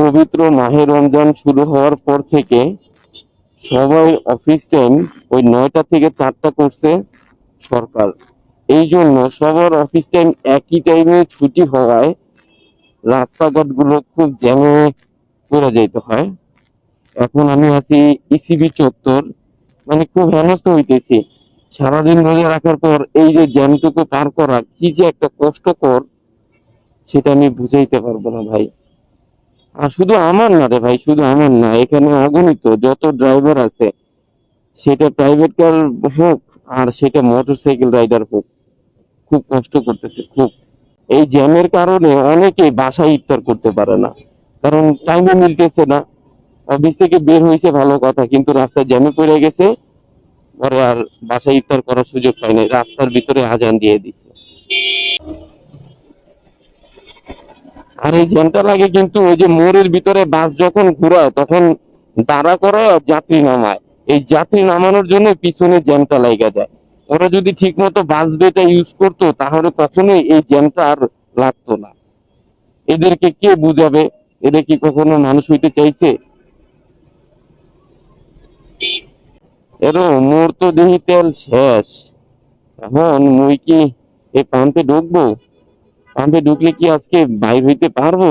পবিত্র মাহে রমজান শুরু হওয়ার পর থেকে সবাই অফিস টাইম ওই নয়টা থেকে চারটা করছে সরকার। এই জন্য সবার অফিস টাইম একই টাইমে ছুটি হওয়ায় রাস্তাঘাটগুলো খুব জ্যামে পড়ে যাইতে হয়। এখন আমি আছি ইসিবি চত্বর মানে খুব হেনস্থ হইতেছি। সারাদিন রোজা রাখার পর এই যে জ্যামটুকু পার করা, কি যে একটা কষ্টকর, সেটা আমি বুঝাইতে পারব না ভাই। শুধু আমার না রে ভাই, শুধু আমার না, এখানে অগণিত যত ড্রাইভার আছে, সেটা প্রাইভেট কার হোক আর সেটা মোটরসাইকেল রাইডার হোক, খুব কষ্ট করতেছে, খুব। এই জ্যামের কারণে অনেকেই বাসায় ইফতার করতে পারে না, কারণ টাইমে মিলতেছে না। অফিস থেকে বের হয়েছে ভালো কথা, কিন্তু রাস্তায় জ্যামে পড়ে গেছে, পরে আর বাসায় ইফতার করার সুযোগ পায় নাই, রাস্তার ভিতরে আজান দিয়ে দিছে। আর এই জ্যামটা লাগে কিন্তু ওই যে মোড়ের ভিতরে বাস যখন ঘুরায়, তখন দাঁড়া করে যাত্রী নামায়। এই যাত্রী নামানোর জন্য পিছনে জ্যামটা লাগা যায়। ওরা যদি ঠিক মতো বাস বেটা ইউজ করতো, তাহলে কখনোই এই জ্যামটা আর লাগতো না। এদেরকে কে বুঝাবে? এদের কি কখনো মানুষ হইতে চাইছে? এরো, মোর তো দেহি তেল শেষ। এখন মুই কি এই পাম্পে ঢুকবো? পাম্পে ঢুকলে কি আজকে বাইর হইতে পারব?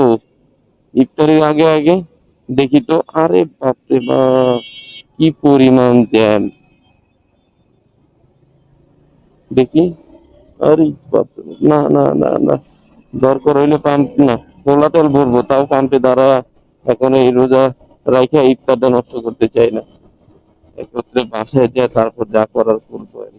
ইফতারের আগে আগে দেখি তো। আরে বাপরে বাপ কি পরিমাণ জ্যাম। দেখি। আরে বাপরে বাপ, না না না না। দরকার হইলে পাম্প না খোলা তেল ভরবো তাও পাম্পে দাঁড়া এখন এই রোজা রাইখা ইফতারটা নষ্ট করতে চাই না। একত্রে বাসায় যায় তারপর যা করার করব আর।